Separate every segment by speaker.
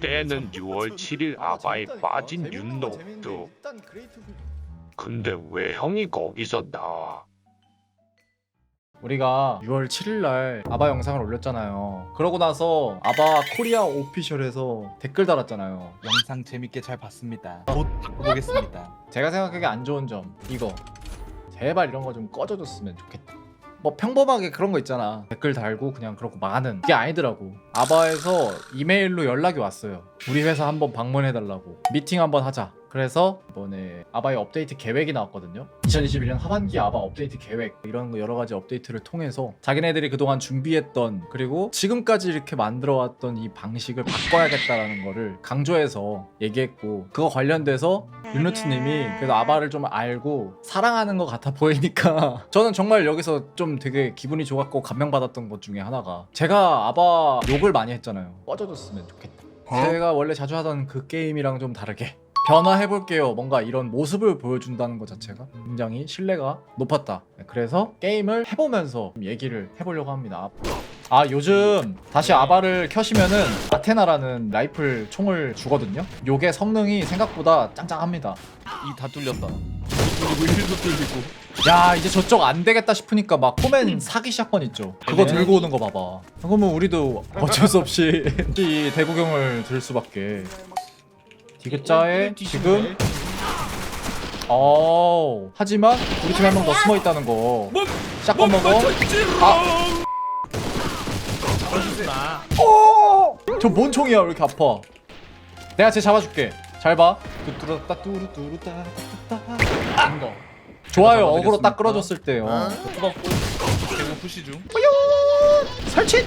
Speaker 1: 때는 6월 7일 아바에 빠진 윤노도 근데 왜 형이 거기서 나와
Speaker 2: 우리가 6월 7일날 아바 영상을 올렸잖아요. 그러고 나서 아바 코리아 오피셜에서 댓글 달았잖아요.
Speaker 3: 영상 재밌게 잘 봤습니다. 곧 바꿔보겠습니다.
Speaker 2: 제가 생각하기에 안 좋은 점 이거 제발 이런 거 좀 꺼져줬으면 좋겠다. 뭐 평범하게 그런 거 있잖아. 댓글 달고 그냥 그렇고 많은. 그게 아니더라고. 아바에서 이메일로 연락이 왔어요. 우리 회사 한번 방문해달라고. 미팅 한번 하자 그래서 이번에 아바의 업데이트 계획이 나왔거든요. 2021년 하반기 아바 업데이트 계획 이런 거 여러 가지 업데이트를 통해서 자기네들이 그동안 준비했던 그리고 지금까지 이렇게 만들어왔던 이 방식을 바꿔야겠다라는 거를 강조해서 얘기했고 그거 관련돼서 윤루트님이 그래도 아바를 좀 알고 사랑하는 것 같아 보이니까 저는 정말 여기서 좀 되게 기분이 좋았고 감명받았던 것 중에 하나가 제가 아바 욕을 많이 했잖아요. 꺼져줬으면 좋겠다. 제가 원래 자주 하던 그 게임이랑 좀 다르게 변화해볼게요. 뭔가 이런 모습을 보여준다는 것 자체가 굉장히 신뢰가 높았다. 네, 그래서 게임을 해보면서 좀 얘기를 해보려고 합니다. 아 요즘 다시 아바를 켜시면은 아테나라는 라이플 총을 주거든요. 요게 성능이 생각보다 짱짱합니다.
Speaker 3: 이 다 뚫렸다. 뚫리고 힐도 뚫리고.
Speaker 2: 야 이제 저쪽 안 되겠다 싶으니까 막 포맨 사기 샷건 있죠. 그거
Speaker 3: 네.
Speaker 2: 들고 오는 거 봐봐. 그러면 우리도 어쩔 수 없이 이 대구경을 들 수밖에. 디귿자에 지금 어 하지만 우리 팀에 한 명 더 숨어 있다는 거. 샷건 먹어. 아. 어! 저뭔 총이야 왜 이렇게 아파? 내가 쟤 잡아줄게. 잘 봐. 뚜뚜루따 뚜루뚜루따.
Speaker 3: 거.
Speaker 2: 좋아요. 어그로 딱. 끌어줬을 때요.
Speaker 3: 뜯었고. 계속 푸시 중.
Speaker 2: 설치.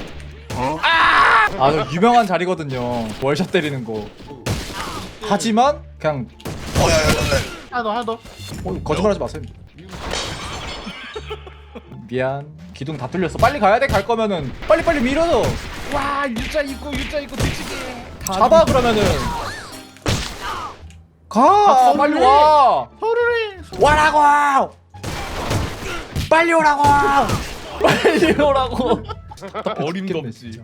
Speaker 2: 아, 저 유명한 자리거든요. 월샷 때리는 거. 하지만 그냥
Speaker 3: 하나 더 하나 더.
Speaker 2: 어, 거짓말하지 마세요. 미안. 기둥 다 뚫렸어. 빨리 가야 돼. 갈 거면은 빨리 빨리 밀어.
Speaker 3: 와 U자 있고 U자 있고 뒤치기.
Speaker 2: 잡아 그러면은. 가. 빨리 와.
Speaker 3: 서류리.
Speaker 2: 와라고. 빨리 오라고. 빨리 오라고.
Speaker 3: 어림도
Speaker 2: 죽겠네,
Speaker 3: 없지.
Speaker 2: 진짜.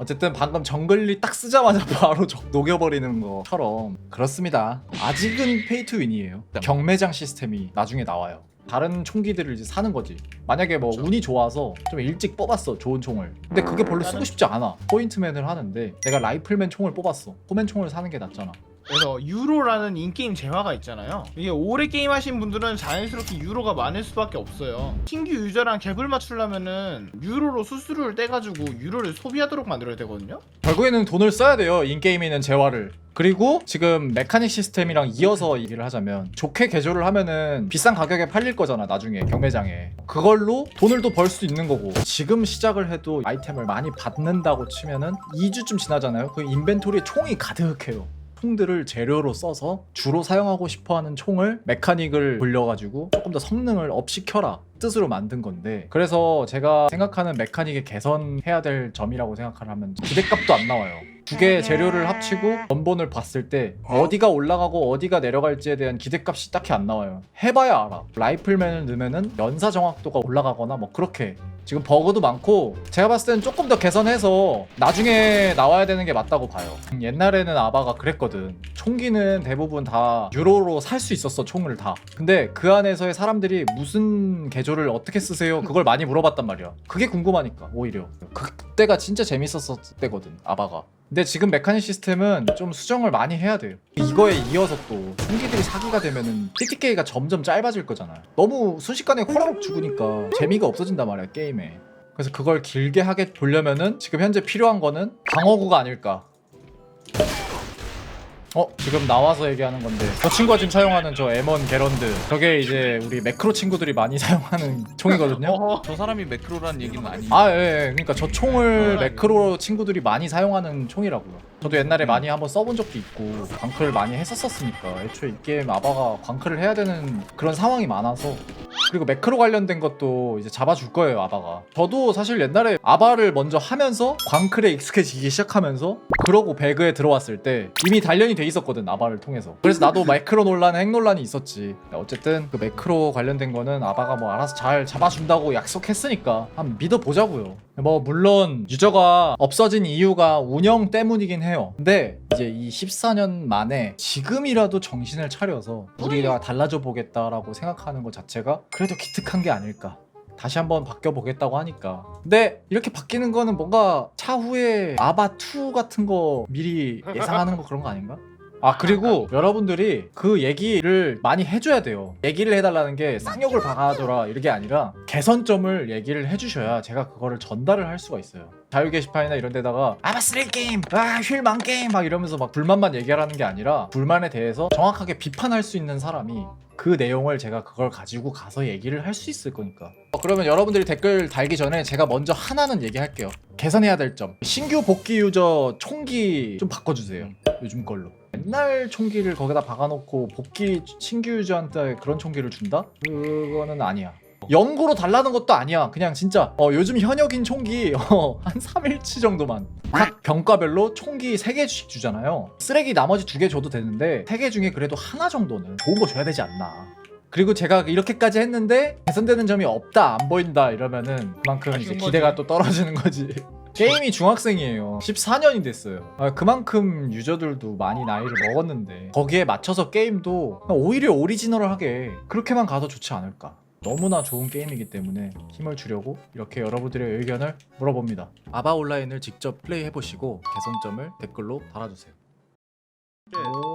Speaker 2: 어쨌든 방금 정글리 딱 쓰자마자 바로 적- 녹여버리는 것처럼 그렇습니다. 아직은 페이 투 윈이에요. 경매장 시스템이 나중에 나와요. 다른 총기들을 이제 사는 거지. 만약에 뭐 운이 좋아서 좀 일찍 뽑았어 좋은 총을. 근데 그게 별로 쓰고 싶지 않아. 포인트맨을 하는데 내가 라이플맨 총을 뽑았어. 포맨 총을 사는 게 낫잖아.
Speaker 4: 그래서 유로라는 인게임 재화가 있잖아요. 이게 오래 게임하신 분들은 자연스럽게 유로가 많을 수밖에 없어요. 신규 유저랑 갭을 맞추려면은 유로로 수수료를 떼가지고 유로를 소비하도록 만들어야 되거든요.
Speaker 2: 결국에는 돈을 써야 돼요. 인게임에 있는 재화를. 그리고 지금 메카닉 시스템이랑 이어서 얘기를 하자면 좋게 개조를 하면은 비싼 가격에 팔릴 거잖아 나중에 경매장에 그걸로 돈을 또 벌 수 있는 거고 지금 시작을 해도 아이템을 많이 받는다고 치면은 2주쯤 지나잖아요 그 인벤토리에 총이 가득해요 총들을 재료로 써서 주로 사용하고 싶어하는 총을 메카닉을 돌려가지고 조금 더 성능을 업시켜라 뜻으로 만든 건데 그래서 제가 생각하는 메카닉의 개선해야 될 점이라고 생각하면 기대값도 안 나와요. 두 개의 재료를 합치고 원본을 봤을 때 어디가 올라가고 어디가 내려갈지에 대한 기대값이 딱히 안 나와요. 해봐야 알아. 라이플맨을 넣으면은 연사 정확도가 올라가거나 뭐 그렇게 지금 버그도 많고 제가 봤을 때는 조금 더 개선해서 나중에 나와야 되는 게 맞다고 봐요. 음, 옛날에는 아바가 그랬거든. 총기는 대부분 다 유로로 살 수 있었어 총을 다. 근데 그 안에서의 사람들이 무슨 개조를 어떻게 쓰세요? 그걸 많이 물어봤단 말이야. 그게 궁금하니까 오히려. 그때가 진짜 재밌었을 때거든 아바가 근데 지금 메카닉 시스템은 좀 수정을 많이 해야 돼요. 이거에 이어서 또 총기들이 사기가 되면은 TTK가 점점 짧아질 거잖아요. 너무 순식간에 호라록 죽으니까 재미가 없어진단 말이야 게임에. 그래서 그걸 길게 하게 보려면은 지금 현재 필요한 거는 방어구가 아닐까. 어 지금 나와서 얘기하는 건데 저 친구가 지금 사용하는 저 M1 게런드 저게 이제 우리 매크로 친구들이 많이 사용하는 총이거든요.
Speaker 4: 어허.
Speaker 3: 저 사람이 매크로라는 얘기는 아니에요.
Speaker 2: 아, 예, 예. 그러니까 저 총을 매크로 친구들이 많이 사용하는 총이라고요. 저도 옛날에 많이 한번 써본 적도 있고 광클을 많이 했었었으니까 애초에 이 게임 아바가 광클을 해야 되는 그런 상황이 많아서 그리고 매크로 관련된 것도 이제 잡아줄 거예요 아바가. 저도 사실 옛날에 아바를 먼저 하면서 광클에 익숙해지기 시작하면서 그러고 배그에 들어왔을 때 이미 단련이 돼 있었거든 아바를 통해서. 그래서 나도 매크로 논란 핵 논란이 있었지. 어쨌든 그 매크로 관련된 거는 아바가 뭐 알아서 잘 잡아준다고 약속했으니까 한번 믿어보자고요 뭐 물론 유저가 없어진 이유가 운영 때문이긴 해요. 근데 이제 이 14년 만에 지금이라도 정신을 차려서 우리가 달라져 보겠다라고 생각하는 것 자체가 그래도 기특한 게 아닐까. 다시 한번 바뀌어 보겠다고 하니까. 근데 이렇게 바뀌는 거는 뭔가 차후에 아바 2 같은 거 미리 예상하는 거 그런 거 아닌가? 아 그리고 여러분들이 그 얘기를 많이 해줘야 돼요. 얘기를 해달라는 게 쌍욕을 박아줘라 이게 아니라 개선점을 얘기를 해주셔야 제가 그거를 전달을 할 수가 있어요. 자유 게시판이나 이런 데다가 아마 쓰레기 게임 아 휠망 게임 막 이러면서 막 불만만 얘기하라는 게 아니라 불만에 대해서 정확하게 비판할 수 있는 사람이 그 내용을 제가 그걸 가지고 가서 얘기를 할 수 있을 거니까. 어, 그러면 여러분들이 댓글 달기 전에 제가 먼저 하나는 얘기할게요. 개선해야 될 점. 신규 복귀 유저 총기 좀 바꿔주세요 요즘 걸로. 옛날 총기를 거기다 박아놓고 복귀 신규 유저한테 그런 총기를 준다? 그거는 아니야. 연구로 달라는 것도 아니야. 그냥 진짜 어, 요즘 현역인 총기 어, 한 3일치 정도만. 각 병과별로 총기 3개씩 주잖아요. 쓰레기 나머지 2개 줘도 되는데 3개 중에 그래도 하나 정도는 좋은 거 줘야 되지 않나. 그리고 제가 이렇게까지 했는데 개선되는 점이 없다 안 보인다 이러면은 그만큼 이제 기대가. 또 떨어지는 거지 게임이 중학생이에요. 14년이 됐어요. 아, 그만큼 유저들도 많이 나이를 먹었는데 거기에 맞춰서 게임도 오히려 오리지널하게 그렇게만 가도 좋지 않을까. 너무나 좋은 게임이기 때문에 힘을 주려고 이렇게 여러분들의 의견을 물어봅니다. 아바 온라인을 직접 플레이해보시고 개선점을 댓글로 달아주세요. 오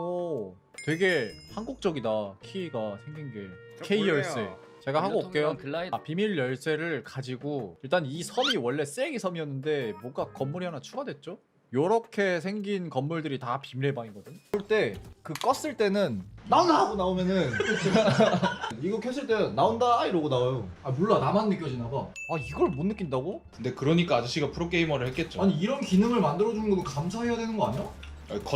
Speaker 2: 되게 한국적이다 키가 생긴 게 K 열쇠 제가 하고 올게요
Speaker 3: 글라이드
Speaker 2: 아 비밀 열쇠를 가지고 일단 이 섬이 원래 쓰레기 섬이었는데 뭔가 건물이 하나 추가됐죠? 요렇게 생긴 건물들이 다 비밀의 방이거든. 그럴 때그 껐을 때는 나온다 하고 나오면은 이거 켰을 때 나온다 이러고 나와요. 아 몰라 나만 느껴지나 봐. 아 이걸 못 느낀다고?
Speaker 5: 근데 그러니까 아저씨가 프로게이머를 했겠죠.
Speaker 2: 아니 이런 기능을 만들어 주는 것도 감사해야 되는 거 아니야?
Speaker 5: 아니, 거-